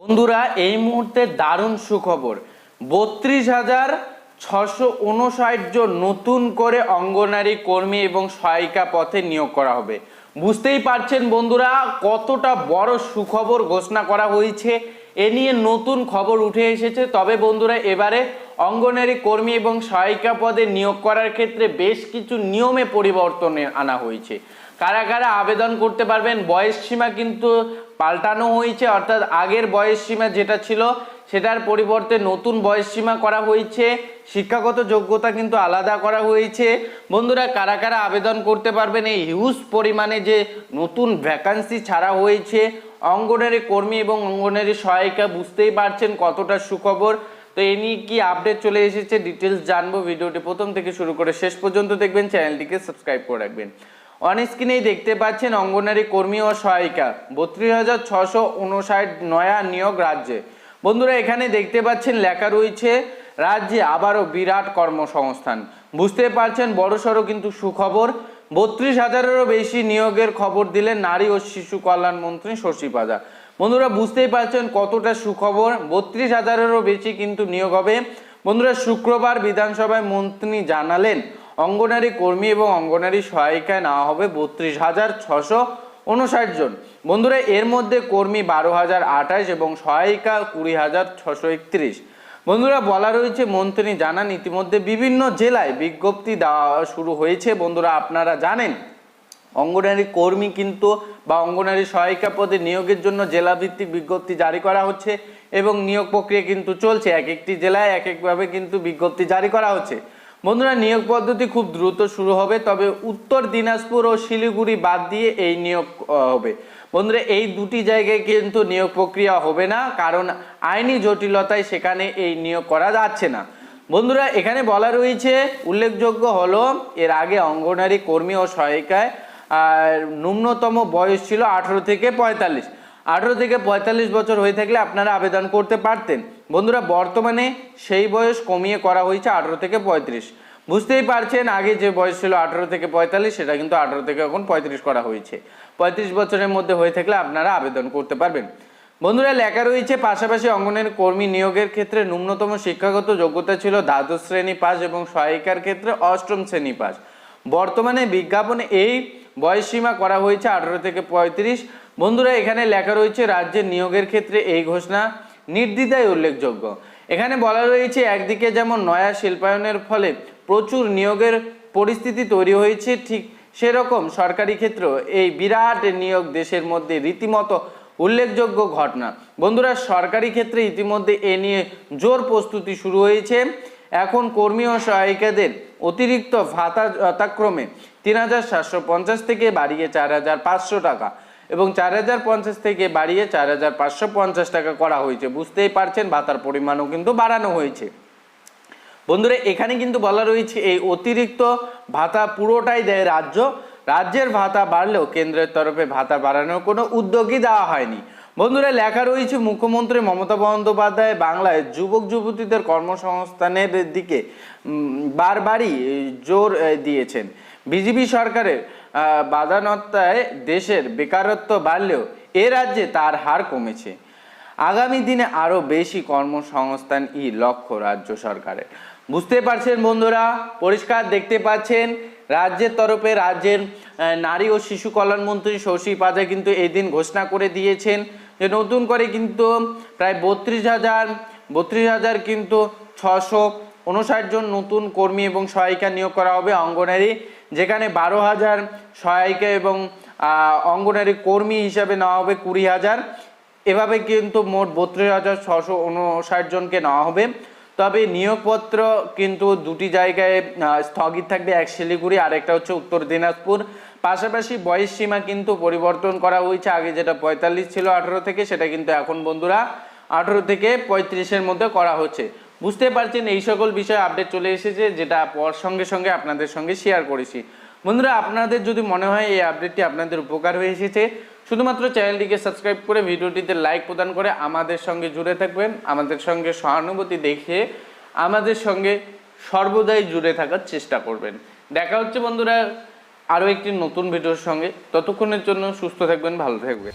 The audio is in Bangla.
বন্ধুরা, এই মুহূর্তে দারুণ সুখবর। বত্রিশ হাজার ছশো জন নতুন করে অঙ্গনারী কর্মী এবং সহায়িকা পথে নিয়োগ করা হবে। বুঝতেই পারছেন বন্ধুরা, কতটা বড় সুখবর ঘোষণা করা হয়েছে। এ নিয়ে নতুন খবর উঠে এসেছে। তবে বন্ধুরা, এবারে অঙ্গনারী কর্মী এবং সহায়িকা পদে নিয়োগ করার ক্ষেত্রে বেশ কিছু নিয়মে পরিবর্তনে আনা হয়েছে। কারা কারা আবেদন করতে পারবেন, বয়স সীমা কিন্তু পাল্টানো হয়েছে, অর্থাৎ আগের বয়স সীমা যেটা ছিল, সেটার পরিবর্তে নতুন বয়স সীমা করা হয়েছে, শিক্ষাগত যোগ্যতা কিন্তু আলাদা করা হয়েছে। বন্ধুরা, কারা কারা আবেদন করতে পারবেন এই হিউজ পরিমাণে যে নতুন ভ্যাকান্সি ছাড়া হয়েছে, অঙ্গনারী কর্মী এবং অঙ্গনারী সহায়িকা বুঝতেই পারছেন কতটা সুখবর। তো এ নিয়ে কি আপডেট চলে এসেছে ডিটেলস জানব, ভিডিওটি প্রথম থেকে শুরু করে শেষ পর্যন্ত দেখবেন, চ্যানেলটিকে সাবস্ক্রাইব করে রাখবেন। অন স্ক্রিনেই দেখতে পাচ্ছেন অঙ্গনারী কর্মী ও সহায়িকা। বত্রিশ হাজার ছশো উনষাট নয়া নিয়োগ রাজ্যে। বন্ধুরা, এখানে দেখতে পাচ্ছেন লেখা রয়েছে, রাজ্যে আবারও বিরাট কর্মসংস্থান। বুঝতে পারছেন, বড়সড় কিন্তু সুখবর। বত্রিশ হাজারেরও বেশি নিয়োগের খবর দিলেন নারী ও শিশু কল্যাণ মন্ত্রী শশী পাজা। বন্ধুরা, বুঝতেই পারছেন কতটা সুখবর। বত্রিশ হাজারেরও বেশি কিন্তু নিয়োগ হবে। বন্ধুরা, শুক্রবার বিধানসভায় মন্ত্রী জানালেন অঙ্গনারী কর্মী এবং অঙ্গনারী সহায়িকায় নেওয়া হবে বত্রিশ হাজার ছশো উনষাট জন। বন্ধুরা, এর মধ্যে কর্মী বারো হাজার আঠাশ এবং সহায়িকা কুড়ি হাজার ছশো একত্রিশ। বন্ধুরা, বলা রয়েছে, মন্ত্রী জানান, ইতিমধ্যে বিভিন্ন জেলায় বিজ্ঞপ্তি দেওয়া শুরু হয়েছে। বন্ধুরা, আপনারা জানেন, অঙ্গনারী কর্মী কিন্তু বা অঙ্গনারী সহায়িকা পদে নিয়োগের জন্য জেলাভিত্তিক বিজ্ঞপ্তি জারি করা হচ্ছে এবং নিয়োগ প্রক্রিয়া কিন্তু চলছে। এক একটি জেলায় এক একভাবে কিন্তু বিজ্ঞপ্তি জারি করা হচ্ছে। বন্ধুরা, নিয়োগ পদ্ধতি খুব দ্রুত শুরু হবে, তবে উত্তর দিনাজপুর ও শিলিগুড়ি বাদ দিয়ে এই নিয়োগ হবে। বন্ধুরা, এই দুটি জায়গায় কিন্তু নিয়োগ প্রক্রিয়া হবে না, কারণ আইনি জটিলতায় সেখানে এই নিয়োগ করা যাচ্ছে না। বন্ধুরা, এখানে বলা রয়েছে, উল্লেখযোগ্য হলো, এর আগে অঙ্গনারী কর্মী ও সহায়িকায়, আর ন্যূনতম বয়স ছিল আঠেরো থেকে পঁয়তাল্লিশ। আঠেরো থেকে পঁয়তাল্লিশ বছর হয়ে থাকলে আপনারা আবেদন করতে পারতেন। বন্ধুরা, বর্তমানে সেই বয়স কমিয়ে করা হয়েছে আঠেরো থেকে পঁয়ত্রিশ। বুঝতেই পারছেন, আগে যে বয়স ছিল আঠেরো থেকে পঁয়তাল্লিশ, সেটা কিন্তু আঠেরো থেকে এখন পঁয়ত্রিশ করা হয়েছে। পঁয়ত্রিশ বছরের মধ্যে হয়ে থাকলে আপনারা আবেদন করতে পারবেন। বন্ধুরা, লেখা রয়েছে, পাশাপাশি অঙ্গনের কর্মী নিয়োগের ক্ষেত্রে ন্যূনতম শিক্ষাগত যোগ্যতা ছিল দ্বাদশ শ্রেণি পাস এবং সহায়িকার ক্ষেত্রে অষ্টম শ্রেণি পাস বর্তমানে বিজ্ঞাপনে এই বয়সসীমা করা হয়েছে আঠারো থেকে পঁয়ত্রিশ। বন্ধুরা, এখানে লেখা রয়েছে, রাজ্যের নিয়োগের ক্ষেত্রে এই ঘোষণা নির্দ্বিধায় উল্লেখযোগ্য। এখানে বলা রয়েছে, একদিকে যেমন নয়া শিল্পায়নের ফলে প্রচুর নিয়োগের পরিস্থিতি তৈরি হয়েছে, ঠিক সেরকম সরকারি ক্ষেত্র এই বিরাট নিয়োগ দেশের মধ্যে রীতিমতো উল্লেখযোগ্য ঘটনা। বন্ধুরা, সরকারি ক্ষেত্রে ইতিমধ্যে এ নিয়ে জোর প্রস্তুতি শুরু হয়েছে। এখন কর্মী ও সহায়িকাদের অতিরিক্ত ভাতা যথাক্রমে তিন হাজার সাতশো পঞ্চাশ থেকে বাড়িয়ে চার হাজার পাঁচশো টাকা এবং চার হাজার পঞ্চাশ থেকে বাড়িয়ে চার হাজার পাঁচশো পঞ্চাশ টাকা করা হয়েছে। বুঝতেই পারছেন, ভাতার পরিমাণও কিন্তু বাড়ানো হয়েছে। বন্ধুরা, এখানে কিন্তু বলা রয়েছে, এই অতিরিক্ত ভাতা পুরোটাই দেয় রাজ্য। রাজ্যের ভাতা বাড়লেও কেন্দ্রের তরফে ভাতা বাড়ানোর কোনো উদ্যোগই দেওয়া হয়নি। বন্ধুরা, লেখা রয়েছে, মুখ্যমন্ত্রী মমতা বন্দ্যোপাধ্যায় বাংলায় যুবক যুবতীদের কর্মসংস্থানের দিকে বারবারই জোর দিয়েছেন। বিজেপি সরকারের আহ, বাদানত্তায় দেশের বেকারত্ব বাড়লেও এ রাজ্যে তার হার কমেছে। আগামী দিনে আরও বেশি কর্মসংস্থান ই লক্ষ্য রাজ্য সরকারের। বুঝতে পারছেন বন্ধুরা পরিষ্কার দেখতে পাচ্ছেন রাজ্যের তরফে রাজ্যের নারী ও শিশু কল্যাণ মন্ত্রী শশী পাজা কিন্তু এই দিন ঘোষণা করে দিয়েছেন যে নতুন করে কিন্তু প্রায় বত্রিশ হাজার বত্রিশ হাজার কিন্তু ছশো উনষাট জন নতুন কর্মী এবং সহায়িকা নিয়োগ করা হবে অঙ্গনারী, যেখানে বারো হাজার সহায়িকা এবং অঙ্গনারী কর্মী হিসাবে নেওয়া হবে কুড়ি হাজার। এভাবে কিন্তু মোট বত্রিশ হাজার ছশো উনষাট জনকে নেওয়া হবে। তবে নিয়োগপত্র কিন্তু দুটি জায়গায় স্থগিত থাকবে, এক শিলিগুড়ি আর একটা হচ্ছে উত্তর দিনাজপুর। পাশাপাশি বয়স সীমা কিন্তু পরিবর্তন করা হয়েছে। আগে যেটা পঁয়তাল্লিশ ছিল আঠেরো থেকে, সেটা কিন্তু এখন বন্ধুরা আঠেরো থেকে পঁয়ত্রিশের মধ্যে করা হচ্ছে। বুঝতে পারছেন, এই সকল বিষয়ে আপডেট চলে এসেছে, যেটা পর সঙ্গে সঙ্গে আপনাদের সঙ্গে শেয়ার করেছি। বন্ধুরা, আপনাদের যদি মনে হয় এই আপডেটটি আপনাদের উপকার হয়ে এসেছে, শুধুমাত্র চ্যানেলটিকে সাবস্ক্রাইব করে ভিডিওটিতে লাইক প্রদান করে আমাদের সঙ্গে জুড়ে থাকবেন, আমাদের সঙ্গে সহানুভূতি দেখিয়ে আমাদের সঙ্গে সর্বদাই জুড়ে থাকার চেষ্টা করবেন। দেখা হচ্ছে বন্ধুরা আরও একটি নতুন ভিডিওর সঙ্গে। ততক্ষণের জন্য সুস্থ থাকবেন, ভালো থাকবেন।